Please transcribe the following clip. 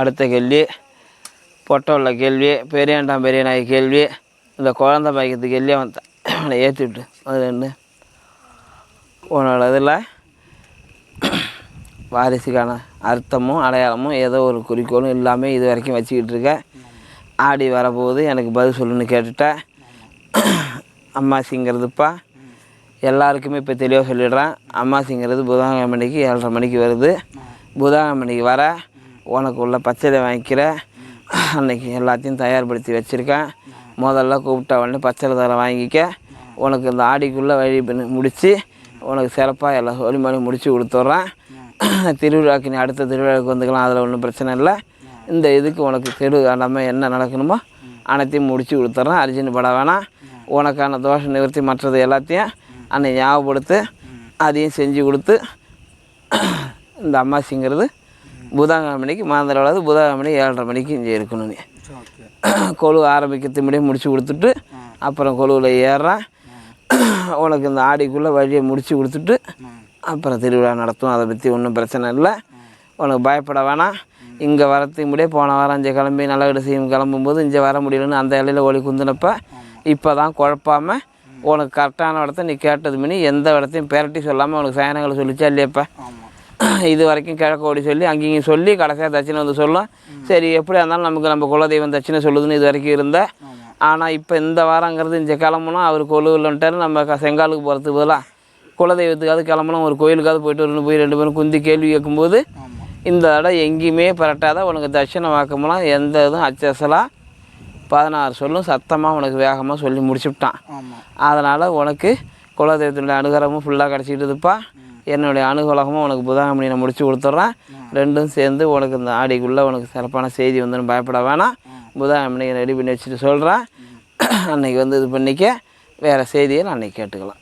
அடுத்த கேள்வி. பொட்டை உள்ள கேள்வி பெரியாண்டாம் பெரிய நாய் கேள்வி. இந்த குழந்த பாய்க்கிறது கேள்வி அவன் அவனை ஏற்றி விட்டு அது ரெண்டு. உன்னோட இதில் வாரிசுக்கான அர்த்தமும் அடையாளமும் ஏதோ ஒரு குறிக்கோளும் இல்லாமல் இது வரைக்கும் வச்சுக்கிட்டு இருக்கேன் ஆடி வரப்போகுது எனக்கு பதில் சொல்லுன்னு கேட்டுட்டேன் அம்மாசிங்கிறதுப்பா. எல்லாருக்குமே இப்போ தெளிவாக சொல்லிடுறேன். அம்மாசிங்கிறது புதன்கிழமை மணிக்கு ஏழரை மணிக்கு வருது. புதன்கிழமை மணிக்கு வர. உனக்கு உள்ள பச்சதை வாங்கிக்கிற. அன்னைக்கு எல்லாத்தையும் தயார்படுத்தி வச்சுருக்கேன். முதல்ல கூப்பிட்ட உடனே பச்சை தலை வாங்கிக்க. உனக்கு இந்த ஆடிக்குள்ளே வழி பண்ணி முடித்து உனக்கு சிறப்பாக எல்லா வழிமுறையும் முடித்து கொடுத்துட்றேன். திருவிழாக்கு நீ அடுத்த திருவிழாவுக்கு வந்துக்கலாம் அதில் ஒன்றும் பிரச்சனை இல்லை. இந்த இதுக்கு உனக்கு தெரு இல்லாமல் என்ன நடக்கணுமோ அனைத்தையும் முடித்து கொடுத்துட்றேன். அர்ஜென்ட் பட வேணாம். உனக்கான தோஷ நிவர்த்தி மற்றது எல்லாத்தையும் அன்னை ஞாபகப்படுத்து அதையும் செஞ்சு கொடுத்து இந்த அம்மாசிங்கிறது புதன்கிழமை மணிக்கு மாந்திரவாது புதன்கிழமை மணிக்கு ஏழரை மணிக்கு இங்கே இருக்கணும் நீ. கொழு ஆரம்பிக்கிறது முடியே முடிச்சு கொடுத்துட்டு அப்புறம் கொழுவில் ஏறுறான். உனக்கு இந்த ஆடிக்குள்ளே வழியை முடித்து கொடுத்துட்டு அப்புறம் திருவிழா நடத்தும். அதை பற்றி ஒன்றும் பிரச்சனை இல்லை. உனக்கு பயப்பட வேணாம். இங்கே வரத்துக்கு முடியே போன வாரம் இங்கே கிளம்பி நல்ல செய்யும் கிளம்பும்போது இங்கே வர முடியலன்னு அந்த இலையில ஒளி குந்தினப்ப இப்போ தான் குழப்பாமல் உனக்கு கரெக்டான இடத்த நீ கேட்டது மணி எந்த இடத்தையும் பெரட்டி சொல்லாமல் உனக்கு சயனங்களை சொல்லிச்சா இல்லையப்பா? இது வரைக்கும் கிழக்கு ஓடி சொல்லி அங்கேயும் சொல்லி கடைசியாக தட்சிணை வந்து சொல்லும் சரி எப்படியா இருந்தாலும் நமக்கு நம்ம குலதெய்வம் தட்சிணை சொல்லுதுன்னு இது வரைக்கும் இருந்தேன் ஆனால் இப்போ இந்த வாரங்கிறது இங்கே கிளம்பணும் அவர் கொழுவில்ன்ட்டாரு நம்ம க- செங்காலுக்கு போகிறதுக்கு பதிலாக குலதெய்வத்துக்காவது கிளம்பணும் ஒரு கோயிலுக்காவது போயிட்டு வரணும் போய் ரெண்டு பேரும் குந்தி கேள்வி கேட்கும்போது இந்த இடம் எங்கேயுமே பரட்டாத உனக்கு தட்சிணை வாக்கமெல்லாம் எந்த இதுவும் அச்சசலாக பதினாறு சொல்லும் சத்தமாக உனக்கு வேகமாக சொல்லி முடிச்சுவிட்டான். ஆமாம் அதனால் உனக்கு குலதெய்வத்தினுடைய அனுகிரகமும் ஃபுல்லாக கிடச்சிக்கிட்டுதுப்பா என்னுடைய அனுகூலகமும் உனக்கு புதன்கிழமை நான் முடிச்சு கொடுத்துட்றேன். ரெண்டும் சேர்ந்து உனக்கு இந்த ஆடிக்குள்ளே உனக்கு சிறப்பான செய்தி வந்துடும் பயப்பட வேணாம். புதன்கிழமை ரெடி பண்ணி வச்சுட்டு சொல்கிறேன் அன்றைக்கி வந்து இது பண்ணிக்க வேறு செய்தியை நான் அன்றைக்கி கேட்டுக்கலாம்.